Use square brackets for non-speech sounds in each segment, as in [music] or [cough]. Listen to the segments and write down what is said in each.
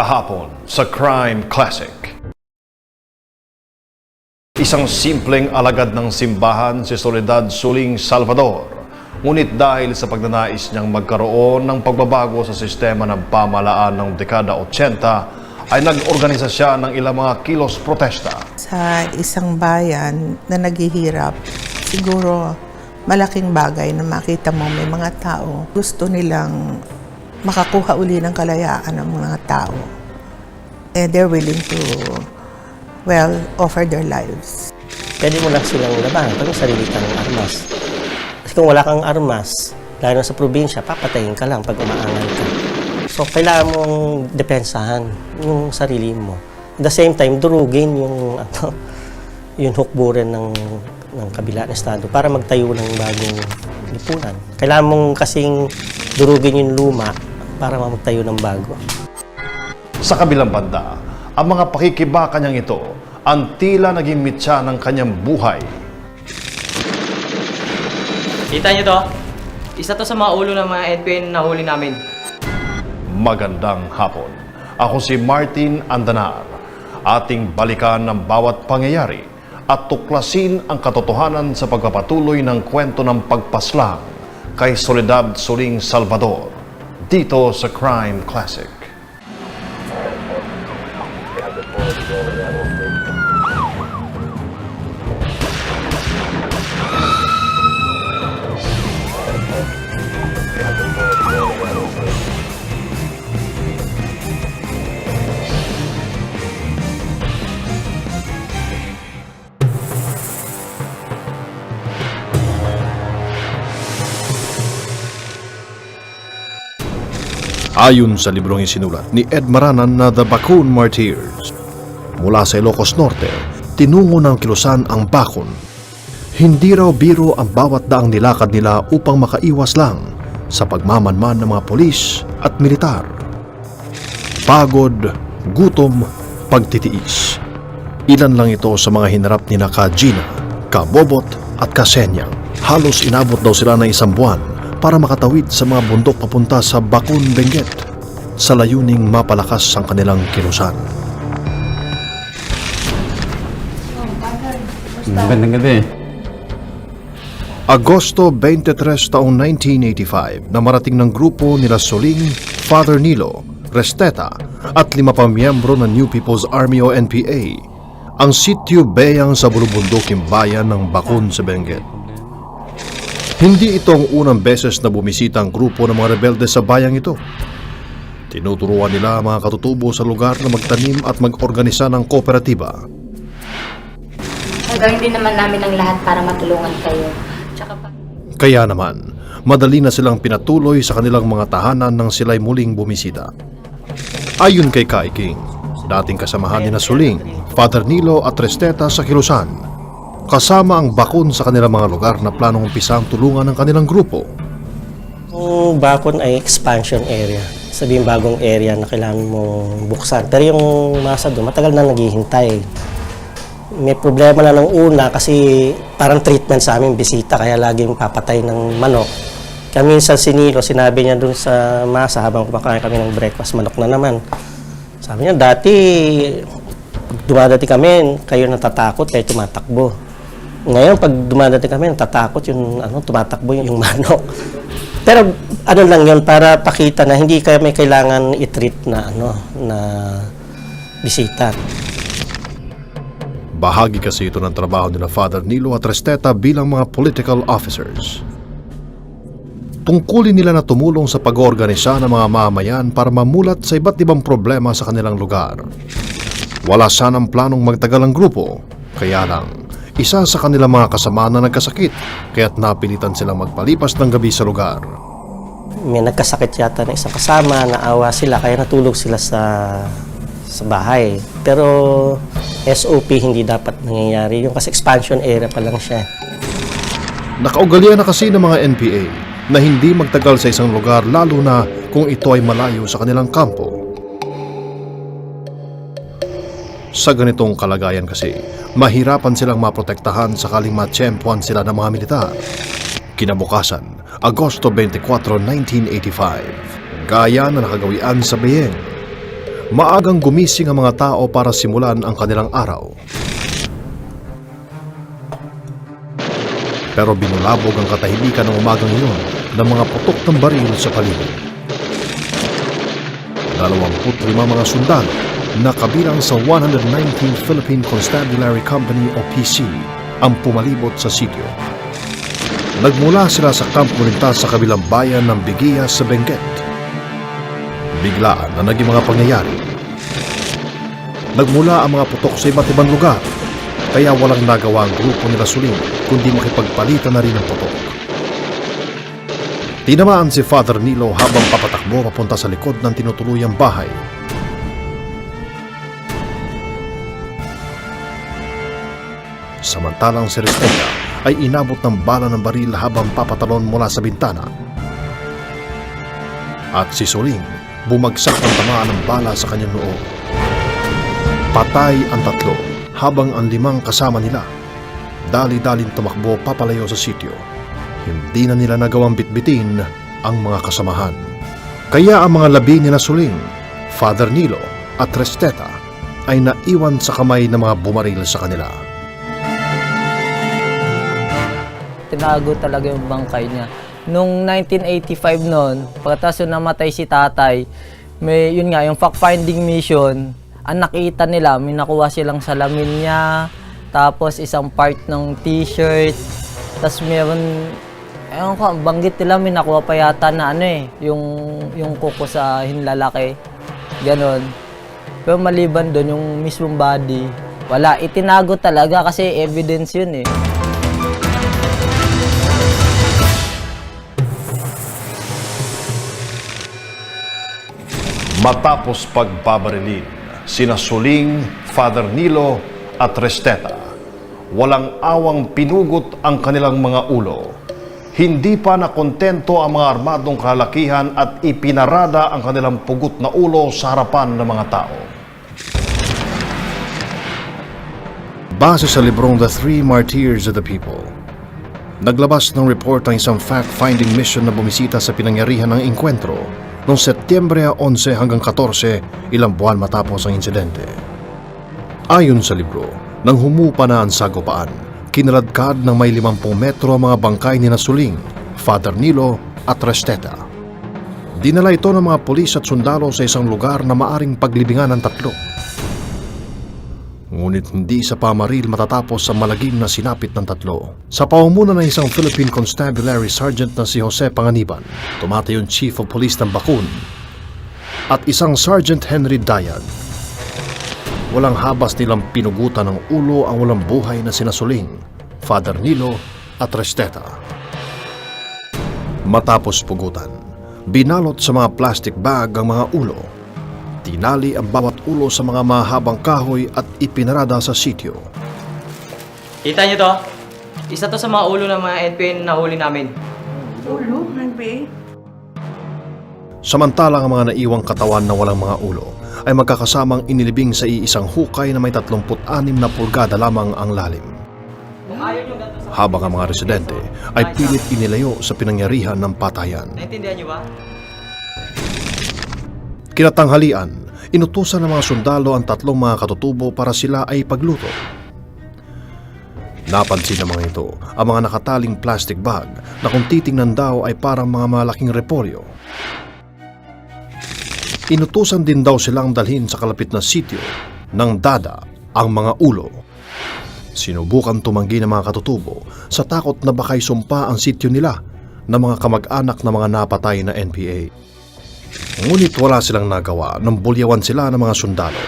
kahapon sa Crime Classic. Isang simpleng alagad ng simbahan si Soledad Suling Salvador. Ngunit dahil sa pagnanais niyang magkaroon ng pagbabago sa sistema ng pamalaan ng dekada 80, ay nag-organisa siya ng ilang mga kilos protesta. sa isang bayan na naghihirap, siguro malaking bagay na makita mo may mga tao gusto nilang makakuha uli ng kalayaan ng mga tao. And they're willing to, well, offer their lives. pwede mo lang silang labanan pag sarili kang armas. Kasi kung wala kang armas, lalo sa probinsya, papatayin ka lang pag umaangal ka. So, kailangan mong depensahan yung sarili mo. At the same time, durugin yung, [laughs] ano, yung hukburan ng, ng kabila ng estado para magtayo ng bagong lipunan. Kailangan mong kasing durugin yung luma para magtayo ng bago. Sa kabilang banda, ang mga pakikibaka niyang ito ang tila naging mitya ng kanyang buhay. Kita nyo to? Isa to sa mga ulo ng mga NPN na huli namin. Magandang hapon. Ako si Martin Andanar. Ating balikan ng bawat pangyayari at tuklasin ang katotohanan sa pagpapatuloy ng kwento ng pagpaslang kay Soledad Suling Salvador dito sa Crime Classic. Ayon sa librong isinulat ni Ed Maranan na The Bakun Martyrs, mula sa Ilocos Norte, tinungo ng kilusan ang bakon. Hindi raw biro ang bawat daang nilakad nila upang makaiwas lang sa pagmamanman ng mga polis at militar. Pagod, gutom, pagtitiis. Ilan lang ito sa mga hinarap ni Ka Gina, Ka Bobot at Ka Senyang. Halos inabot daw sila ng isang buwan para makatawid sa mga bundok papunta sa Bakun Benguet sa layuning mapalakas ang kanilang kilusan. Magandang gabi. Agosto 23 taong 1985 na marating ng grupo nila Soling, Father Nilo, Resteta at lima pang miyembro ng New People's Army o NPA ang sityo Beyang sa bulubunduking bayan ng Bakun sa Benguet. Hindi ito ang unang beses na bumisita ang grupo ng mga rebelde sa bayang ito. Tinuturuan nila mga katutubo sa lugar na magtanim at mag-organisa ng kooperatiba Gagawin din naman namin ang lahat para matulungan kayo. Tsaka pa- Kaya naman, madali na silang pinatuloy sa kanilang mga tahanan nang sila'y muling bumisita. Ayon kay Kai King, dating kasamahan ni na Suling, Father Nilo at Resteta sa Kilusan, kasama ang bakun sa kanilang mga lugar na planong umpisang tulungan ng kanilang grupo. Yung bakon ay expansion area. Sabihin bagong area na kailangan mo buksan. Pero yung masa doon, matagal na naghihintay. May problema na nung una kasi parang treatment sa amin, bisita, kaya laging papatay ng manok. Kaya minsan si Nilo, sinabi niya doon sa masa habang kumakain kami ng breakfast, manok na naman. Sabi niya, dati pag dumadati kami, kayo natatakot, kayo tumatakbo. Ngayon, pag dumadati kami, natatakot yung ano, tumatakbo yung, manok. Pero ano lang yun, para pakita na hindi kayo may kailangan i-treat na ano, na bisita. Bahagi kasi ito ng trabaho nila Father Nilo at Resteta bilang mga political officers. Tungkulin nila na tumulong sa pag-oorganisa ng mga mamayan para mamulat sa iba't ibang problema sa kanilang lugar. Wala sanang planong magtagal ang grupo, kaya lang, isa sa kanilang mga kasama na nagkasakit, kaya't napilitan silang magpalipas ng gabi sa lugar. May nagkasakit yata na isang kasama, naawa sila, kaya natulog sila sa sa bahay. Pero SOP hindi dapat nangyayari. Yung kasi expansion area pa lang siya. Nakaugalian na kasi ng mga NPA na hindi magtagal sa isang lugar lalo na kung ito ay malayo sa kanilang kampo. Sa ganitong kalagayan kasi, mahirapan silang maprotektahan sakaling matsyempuan sila ng mga militar. Kinabukasan, Agosto 24, 1985, gaya na nakagawian sa Beyeng. Maagang gumising ang mga tao para simulan ang kanilang araw. Pero binulabog ang katahimikan ng umagang iyon ng mga putok ng baril sa paligid. 25 mga sundalo na kabilang sa 119th Philippine Constabulary Company o PC ang pumalibot sa sitio. Nagmula sila sa Camp Mulintas sa kabilang bayan ng Bigiya sa Benguet. Biglaan na naging mga pangyayari. Nagmula ang mga putok sa iba't ibang lugar, kaya walang nagawa ang grupo nila Suling kundi makipagpalitan na rin ng putok. Tinamaan si Father Nilo habang papatakbo papunta sa likod ng tinutuluyang bahay. Samantalang si Restella ay inabot ng bala ng baril habang papatalon mula sa bintana. At si Soling bumagsak ng tamaan ng bala sa kanyang noo. Patay ang tatlo habang ang limang kasama nila dali-daling tumakbo papalayo sa sityo. Hindi na nila nagawang bitbitin ang mga kasamahan. Kaya ang mga labi nila Suling, Father Nilo at Resteta ay naiwan sa kamay ng mga bumaril sa kanila. Tinago talaga yung bangkay niya. Nung 1985 noon, pagkatapos nung namatay si tatay, may, yun nga, yung fact-finding mission, ang nakita nila, may nakuha silang salamin niya, tapos isang part ng t-shirt, tapos meron, ewan ko, ang banggit nila, may nakuha pa yata na ano eh, yung, yung kuko sa hinlalaki, ganon. Pero maliban doon, yung mismong body, wala, itinago talaga kasi evidence yun eh. Matapos pagbabarilin, sina Suling, Father Nilo at Resteta, walang awang pinugot ang kanilang mga ulo. Hindi pa nakontento ang mga armadong kalakihan at ipinarada ang kanilang pugot na ulo sa harapan ng mga tao. Base sa librong The Three Martyrs of the People, naglabas ng report ang isang fact-finding mission na bumisita sa pinangyarihan ng inkwentro noong Setyembre 11 hanggang 14, ilang buwan matapos ang insidente. Ayon sa libro, nang humupa na ang sagupaan, kinaladkad ng may 50 metro ang mga bangkay ni Nasuling, Father Nilo at Resteta. Dinala ito ng mga pulis at sundalo sa isang lugar na maaring paglibingan ng tatlo. Ngunit hindi sa pamaril matatapos sa malagim na sinapit ng tatlo. Sa paumunan ng isang Philippine Constabulary Sergeant na si Jose Panganiban, tumatay yung Chief of Police ng Bakun, at isang Sergeant Henry Dayag. Walang habas nilang pinugutan ng ulo ang walang buhay na sinasuling, Father Nilo at Resteta. Matapos pugutan, binalot sa mga plastic bag ang mga ulo Tinali ang bawat ulo sa mga mahabang kahoy at ipinarada sa sityo. Kita niyo to? Isa to sa mga ulo ng mga NPA na nahuli namin. Samantalang ang mga naiwang katawan na walang mga ulo ay magkakasamang inilibing sa iisang hukay na may 36 na pulgada lamang ang lalim. Habang ang mga residente ay pilit inilayo sa pinangyarihan ng patayan. Naintindihan niyo ba? Kinatanghalian, inutusan ng mga sundalo ang tatlong mga katutubo para sila ay pagluto. Napansin ng mga ito ang mga nakataling plastic bag na kung titingnan daw ay parang mga malaking repolyo. Inutusan din daw silang dalhin sa kalapit na sityo ng dada ang mga ulo. Sinubukan tumanggi ng mga katutubo sa takot na bakay sumpa ang sityo nila ng mga kamag-anak na mga napatay na NPA. Ngunit wala silang nagawa nang bulyawan sila ng mga sundalo.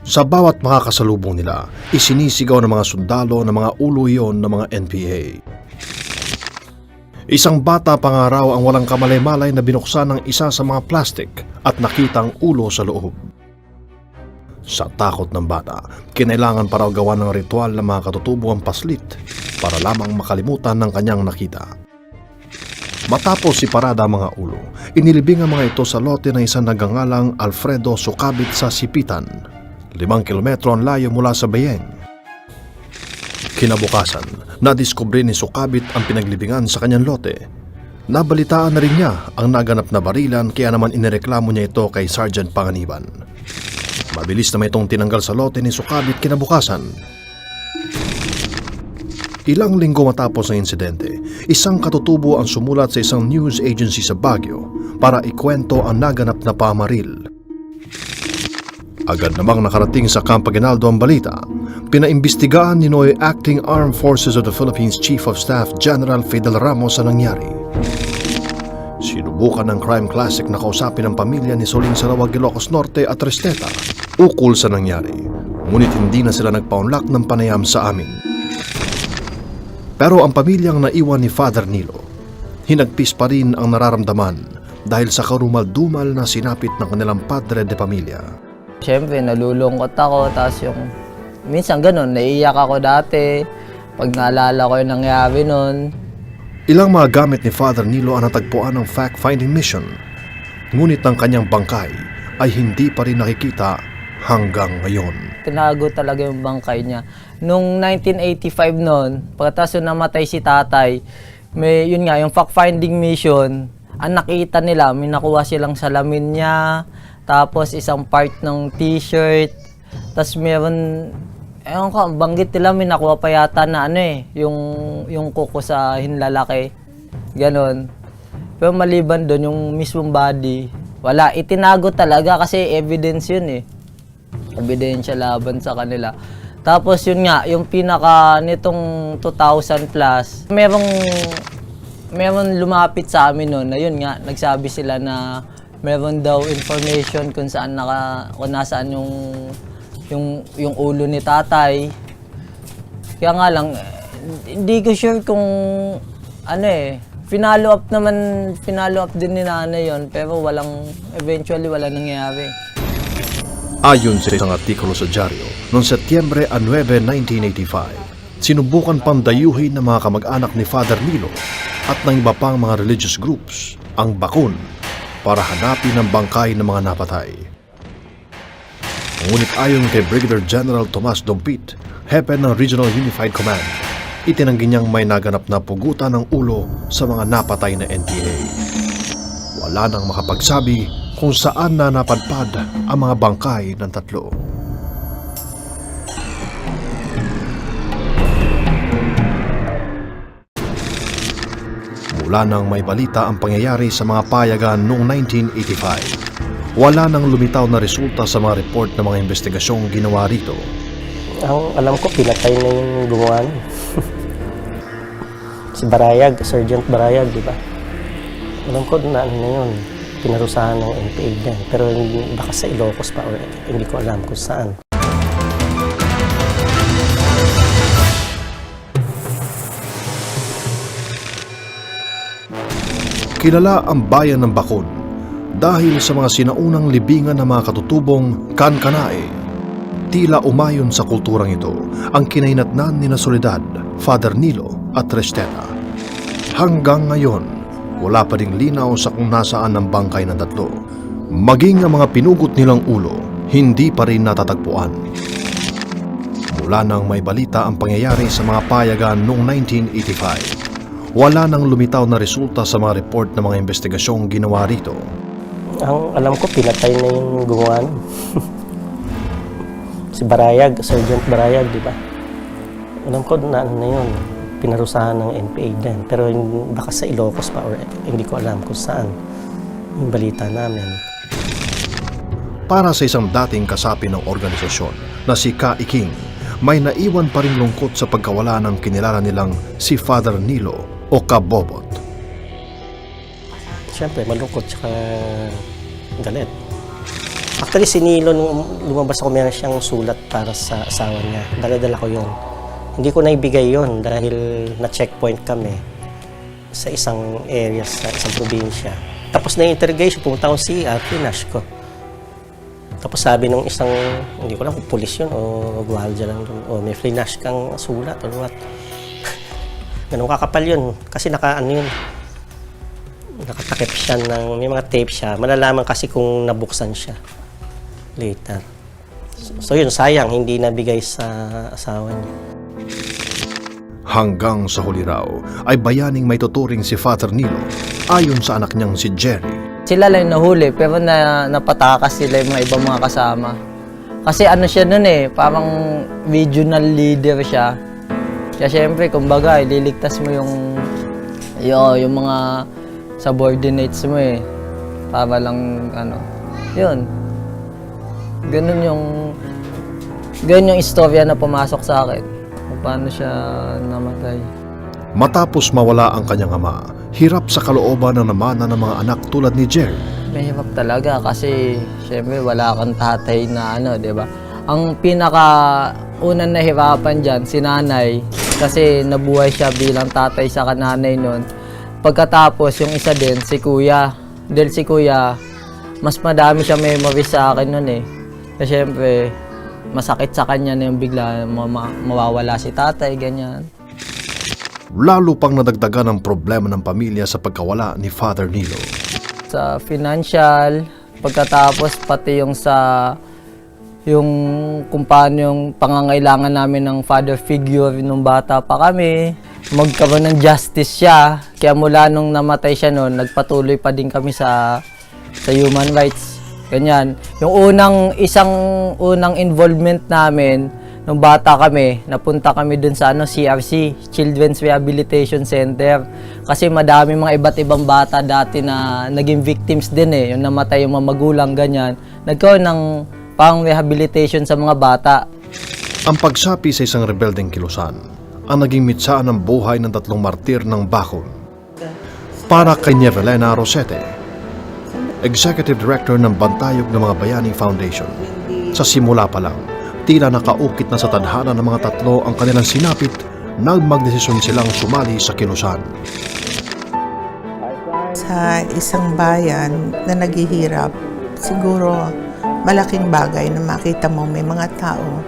Sa bawat makakasalubong nila, isinisigaw ng mga sundalo ng mga ulo iyon ng mga NPA. Isang bata pa nga raw ang walang kamalay-malay na binuksan ng isa sa mga plastic at nakita ang ulo sa loob. Sa takot ng bata, kinailangan pa raw gawa ng ritual ng mga katutubo ang paslit para lamang makalimutan ng kanyang nakita. Matapos si Parada ang mga ulo, inilibing ang mga ito sa lote ng isang nagangalang Alfredo Sukabit sa Sipitan, limang kilometro ang layo mula sa Bayeng. Kinabukasan, nadiskubre ni Sukabit ang pinaglibingan sa kanyang lote. Nabalitaan na rin niya ang naganap na barilan kaya naman inireklamo niya ito kay Sergeant Panganiban. Mabilis na itong tinanggal sa lote ni Sukabit kinabukasan. Ilang linggo matapos ang insidente, isang katutubo ang sumulat sa isang news agency sa Baguio para ikwento ang naganap na pamaril. Agad namang nakarating sa Camp Aguinaldo ang balita. Pinaimbestigahan ni Noy Acting Armed Forces of the Philippines Chief of Staff General Fidel Ramos ang nangyari. Sinubukan ng Crime Classic na kausapin ang pamilya ni Soling Sarawag Ilocos Norte at Resteta ukol sa nangyari. Ngunit hindi na sila nagpaunlak ng panayam sa amin. Pero ang pamilyang naiwan ni Father Nilo, hinagpis pa rin ang nararamdaman dahil sa karumal-dumal na sinapit ng kanilang padre de pamilya. Siyempre, nalulungkot ako. Tapos yung, minsan ganun, naiiyak ako dati. Pag naalala ko yung nangyari nun, Ilang mga gamit ni Father Nilo ang natagpuan ng fact-finding mission. Ngunit ang kanyang bangkay ay hindi pa rin nakikita hanggang ngayon. tinago talaga yung bangkay niya. Nung 1985 noon, pagkatapos nung namatay si tatay, may, yun nga, yung fact-finding mission, ang nakita nila, may nakuha silang salamin niya, tapos isang part ng t-shirt, tapos meron, ewan ko, banggit nila, may nakuha pa yata na ano eh, yung, yung kuko sa hinlalaki. Ganon. Pero maliban doon, yung mismong body, wala, itinago talaga kasi evidence yun eh ebidensya laban sa kanila. Tapos yun nga, yung pinaka nitong 2000 plus, merong meron lumapit sa amin noon na yun nga, nagsabi sila na meron daw information kung saan naka kung nasaan yung yung yung ulo ni tatay. Kaya nga lang hindi ko sure kung ano eh Finalo up naman, finalo up din ni nanay yon pero walang, eventually wala nangyayari. Ayon sa isang artikulo sa dyaryo, noong Setyembre 9, 1985, sinubukan pang dayuhin ng mga kamag-anak ni Father Nilo at ng iba pang mga religious groups ang bakun para hanapin ang bangkay ng mga napatay. Ngunit ayon kay Brigadier General Tomas Dompit, hepe ng Regional Unified Command, itinanggi niyang may naganap na pugutan ng ulo sa mga napatay na NPA. Wala nang makapagsabi kung saan na napadpad ang mga bangkay ng tatlo. Mula nang may balita ang pangyayari sa mga payagan noong 1985, wala nang lumitaw na resulta sa mga report ng mga investigasyong ginawa rito. Ang alam ko, pinatay na yung gumawa [laughs] si Barayag, Sergeant Barayag, di ba? Alam ko na ano na yun, pinarusahan ng NPA din. Pero baka sa Ilocos pa or hindi ko alam kung saan. Kilala ang bayan ng Bakon dahil sa mga sinaunang libingan ng mga katutubong kankanae. Tila umayon sa kulturang ito ang kinainatnan ni na Soledad, Father Nilo at Resteta. Hanggang ngayon, wala pa ding linaw sa kung nasaan ang bangkay ng tatlo. Maging ang mga pinugot nilang ulo, hindi pa rin natatagpuan. Mula nang may balita ang pangyayari sa mga payagan noong 1985, wala nang lumitaw na resulta sa mga report ng mga investigasyong ginawa rito. Ang alam ko, pinatay na yung gumawa [laughs] si Barayag, Sergeant Barayag, di ba? Alam ko na ano na yun, pinarusahan ng NPA din. Pero yung- baka sa Ilocos pa or hindi ko alam kung saan. Yung balita namin. Para sa isang dating kasapi ng organisasyon na si Ka Iking, may naiwan pa rin lungkot sa pagkawala ng kinilala nilang si Father Nilo o Kabobot. Siyempre, malungkot tsaka galit. Actually, si Nilo, nung lumabas ako, meron siyang sulat para sa asawa niya. Dala-dala ko yun. Hindi ko naibigay yon dahil na-checkpoint kami sa isang area, sa isang probinsya. Tapos na interrogation, pumunta akong CR, finash ko. Tapos sabi nung isang, hindi ko alam kung pulis yun o gwardiya lang doon, o may flash kang sulat or what. [laughs] Ganun kakapal yun. Kasi naka, ano yun, nakatakip siya ng, may mga tape siya. Malalaman kasi kung nabuksan siya later. So, yun, sayang, hindi nabigay sa asawa niya. Hanggang sa huli raw ay bayaning may tuturing si Father Nilo ayon sa anak niyang si Jerry. Sila lang yung nahuli, pero na, napatakas sila yung mga ibang mga kasama. Kasi ano siya nun eh, parang regional leader siya. Kaya syempre, kumbaga, ililigtas mo yung, yo, yung mga subordinates mo eh. Para lang, ano, yun. Ganun yung, ganun yung istorya na pumasok sa akin. Paano siya namatay. Matapos mawala ang kanyang ama, hirap sa kalooban ng namana ng mga anak tulad ni Jerry. Mahirap talaga kasi syempre wala kang tatay na ano, 'di ba? Ang pinaka unang nahirapan diyan si nanay kasi nabuhay siya bilang tatay sa kananay noon. Pagkatapos yung isa din si kuya. Dahil si kuya mas madami siya memory sa akin noon eh. Kasi syempre masakit sa kanya na yung bigla ma- mawawala si tatay ganyan. Lalo pang nadagdagan ang problema ng pamilya sa pagkawala ni Father Nilo. sa financial, pagkatapos pati yung sa yung kung paano yung pangangailangan namin ng father figure nung bata pa kami. Magkaroon ng justice siya. Kaya mula nung namatay siya noon, nagpatuloy pa din kami sa sa human rights. Ganyan. Yung unang isang unang involvement namin nung bata kami, napunta kami dun sa ano CRC, Children's Rehabilitation Center. Kasi madami mga iba't ibang bata dati na naging victims din eh, yung namatay yung mga magulang ganyan. Nagkaroon ng pang rehabilitation sa mga bata. Ang pagsapi sa isang rebeldeng kilusan ang naging mitsa ng buhay ng tatlong martir ng Bakon. Para kay Nievelena Rosete, Executive Director ng Bantayog ng mga Bayani Foundation. Sa simula pa lang, tila nakaukit na sa tadhana ng mga tatlo ang kanilang sinapit nang magdesisyon silang sumali sa kilusan. Sa isang bayan na naghihirap, siguro malaking bagay na makita mo may mga tao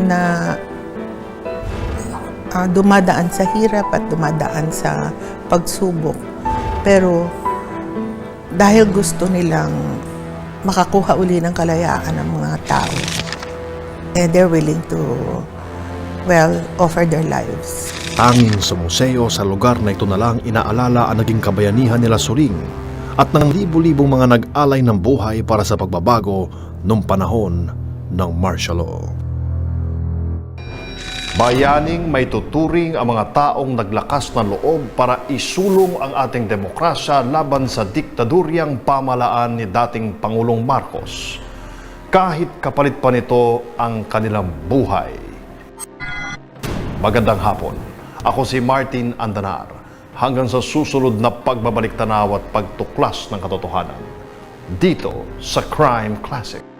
na ah, dumadaan sa hirap at dumadaan sa pagsubok. Pero dahil gusto nilang makakuha uli ng kalayaan ng mga tao, eh, they're willing to, well, offer their lives. Tanging sa museo sa lugar na ito na lang inaalala ang naging kabayanihan nila Suling at ng libu-libong mga nag-alay ng buhay para sa pagbabago nung panahon ng martial law. Bayaning may tuturing ang mga taong naglakas ng loob para isulong ang ating demokrasya laban sa diktaduryang pamalaan ni dating Pangulong Marcos. Kahit kapalit pa nito ang kanilang buhay. Magandang hapon. Ako si Martin Andanar. Hanggang sa susunod na pagbabalik tanaw at pagtuklas ng katotohanan. Dito sa Crime Classic.